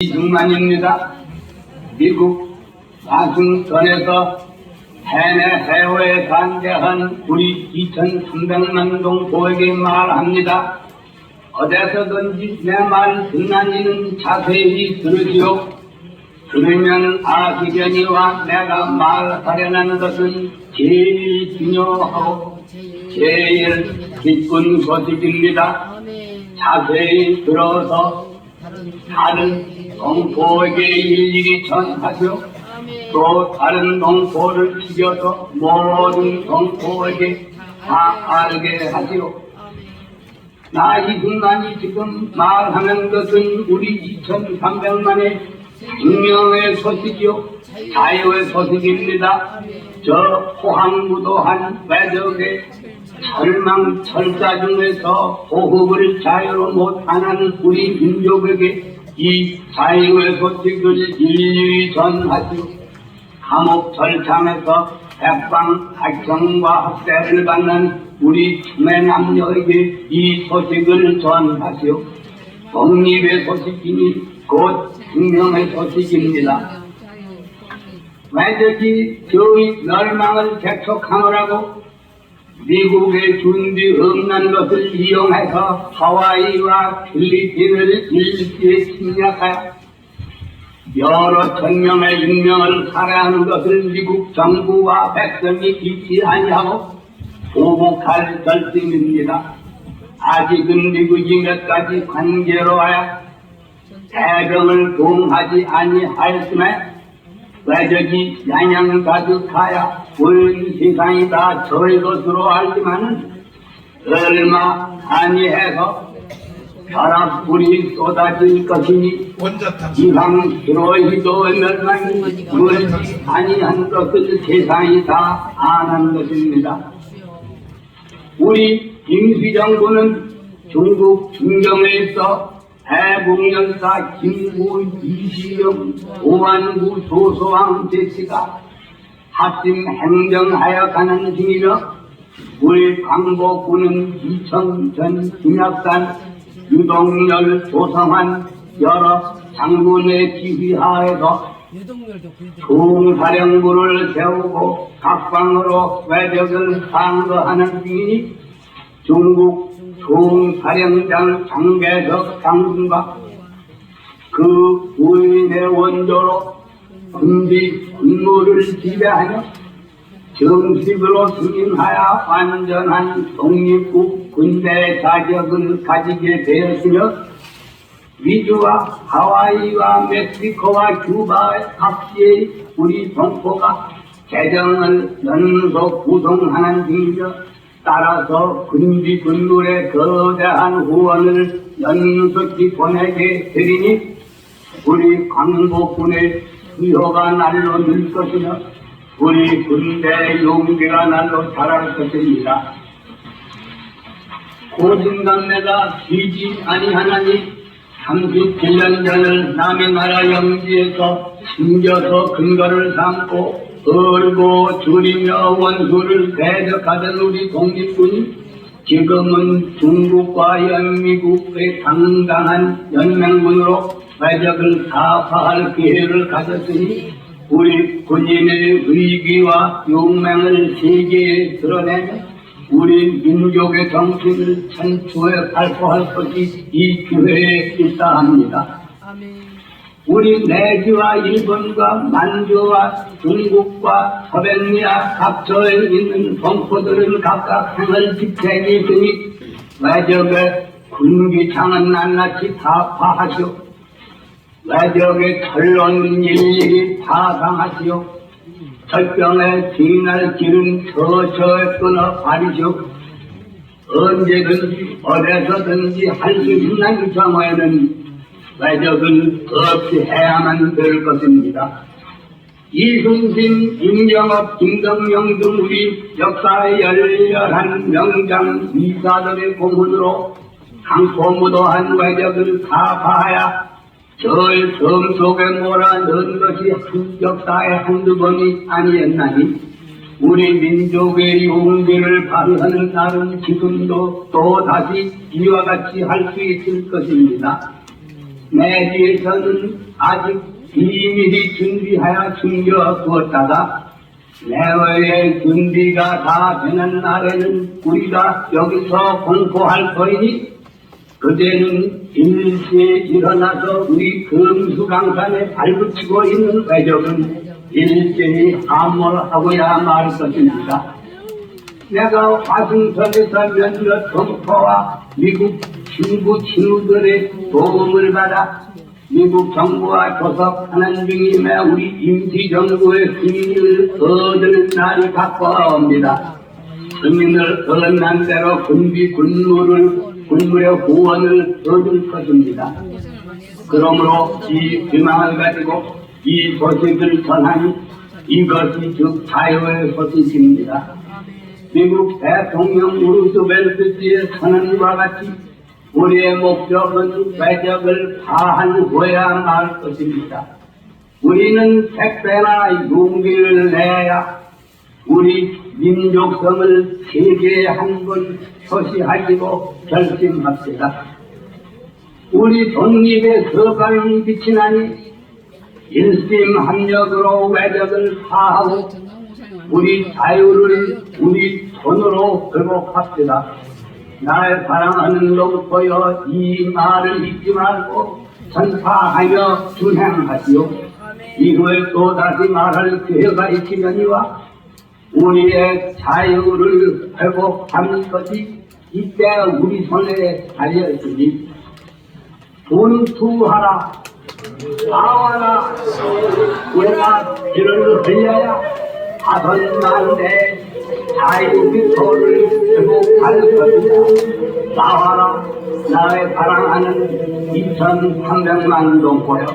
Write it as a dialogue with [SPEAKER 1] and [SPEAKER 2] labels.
[SPEAKER 1] 이중만입니다. 미국 와싱턴에서 해내 해외에 반대한 우리 2,300만 동포에게 말합니다. 어디서든지 내 말 듣나니는 자세히 들으시오. 들으면 아시려니와 내가 말하려는 것은 제일 중요하고 제일 기쁜 소식입니다. 자세히 들어서
[SPEAKER 2] 다른
[SPEAKER 1] 동포에게 일일이 전하시오.
[SPEAKER 2] 아멘.
[SPEAKER 1] 또 다른 동포를 죽여서 모든 동포에게 다 알게 하시오. 나이 순간이 지금 말하는 것은 우리 2,300만의 생명의 소식이요. 자유의 소식입니다. 저 포항무도한 외적의 철망철사 중에서 호흡을 자유로 못하는 우리 민족에게 이 자유의 소식을 일일이 전하시오. 감옥 절창에서 백방 학청과 학대를 받는 우리 춤의 남녀에게 이 소식을 전하시오. 독립의 소식이니 곧 생명의 소식입니다. 외적이 저희 멸망을 재촉하느라고 미국의 준비 없는 것을 이용해서 하와이와 필리핀을 일시에 침략하여 여러 천 명의 인명을 살해하는 것을 미국 정부와 백성이 잊지 아니하고 보복할 결심입니다. 아직은 미국이 몇 가지 관계로 하여 대병을 동하지 아니하였음에 외적이 양양 가득하여 온 세상이 다 저의 것으로 알지만은 얼마 아니해서 벼락불이 쏟아질 것이니 이방 히로히도 멸망이 멀지 아니한 것을 세상이 다 아는 것입니다. 우리 임시정부는 중국 중경에 있어 대공연사 김구 이시영 오만구 조소왕 제치가 합심 행정하여 가는 중이며 우리 광복군은 이청 전 김약산 유동열 조성환 여러 장군의 지휘하에서 총사령부를 세우고 각방으로 외적을 상거하는 중이니 중국 총사령장 장개석 장군과 그 부인의 원조로 군비 군무를 지배하며 정식으로 승인하여 완전한 독립국 군대 자격을 가지게 되었으며 미주와 하와이와 멕시코와 규바의 각지의 우리 동포가 재정을 연속 구성하는 중이며 따라서 군물의 거대한 후원을 연속히 보내게 되리니 우리 광복군의 수요가 날로 늘 것이며 우리 군대의 용기가 날로 자랄 것입니다. 고진감래가 쉬지 아니하나니 37년 전을 남의 나라 영지에서 숨겨서 근거를 삼고 얼고 줄이며 원수를 대적하던 우리 독립군이 지금은 중국과 연미국의 당당한 연맹군으로 외적을 타파할 기회를 가졌으니 우리 군인의 의기와 용맹을 세계에 드러내며 우리 민족의 정신을 천추에 발표할 것이 이 기회에 있다 합니다.
[SPEAKER 2] 아멘.
[SPEAKER 1] 우리 내지와 일본과 만주와 중국과 서백리아 각처에 있는 동포들은 각각 행을 집행이 있으니 외적의 군기창은 낱낱이 타파하시오. 외적의 결론 일일이 파상하시오. 절병의 진할 길은 처처에 끊어 가리시오. 언제든지 어디서든지 할 수 있는 경우에는 외적은 없이 해야만 될 것입니다. 이승신, 임경업, 김덕영 등 우리 역사의 열렬한 명장 위사들의 고문으로 강포무도한 외적을 타파하여 저섬 속에 몰아넣은 것이 한 역사의 한두 번이 아니었나니 우리 민족의 용기를 발휘하는 날은 지금도 또 다시 이와 같이 할 수 있을 것입니다. 내 뒤에서는 아직 비밀히 준비하여 숨겨 두었다가 내외의 준비가 다 되는 날에는 우리가 여기서 공포할 터이니 그때는 일시에 일어나서 우리 금수강산에 발붙이고 있는 외적은 일제히 함몰하고야 말 것입니다. 내가 화승선에서 몇몇 동포와 미국 친구 친구들의 도움을 받아 미국 정부와 교섭하는 중임에 우리 임시정부의 승인을 얻을 날이 가까웁니다. 승인을 얻는 대로 군비 군무를 군무의 후원을 얻을 것입니다. 그러므로 이 희망을 가지고 이 소식을 전하니 이것이 즉 자유의 소식입니다. 미국 대통령 우르스벨트의 선언과 같이 우리의 목적은 외적을 파한 후에야 말 것입니다. 우리는 택배나 용기를 내야 우리 민족성을 세계에 한 번 표시하기로 결심합시다. 우리 독립의 서방이 빛이 나니 일심합력으로 외적을 파하고 우리 자유를 우리 손으로 회복합시다. 날 사랑하는 놈보여 이 말을 잊지 말고 전파하며 준행하시오. 이후에 또 다시 말할 기회가 있으려니와 우리의 자유를 회복하는 것이 이때 우리 손에 달려있으니 분투하라 나와라 내가 이를 흘려야 하선만 아이들의 소를 쓰고 갈 것이다. 나와라, 나의 사랑하는 2,300만 동포여.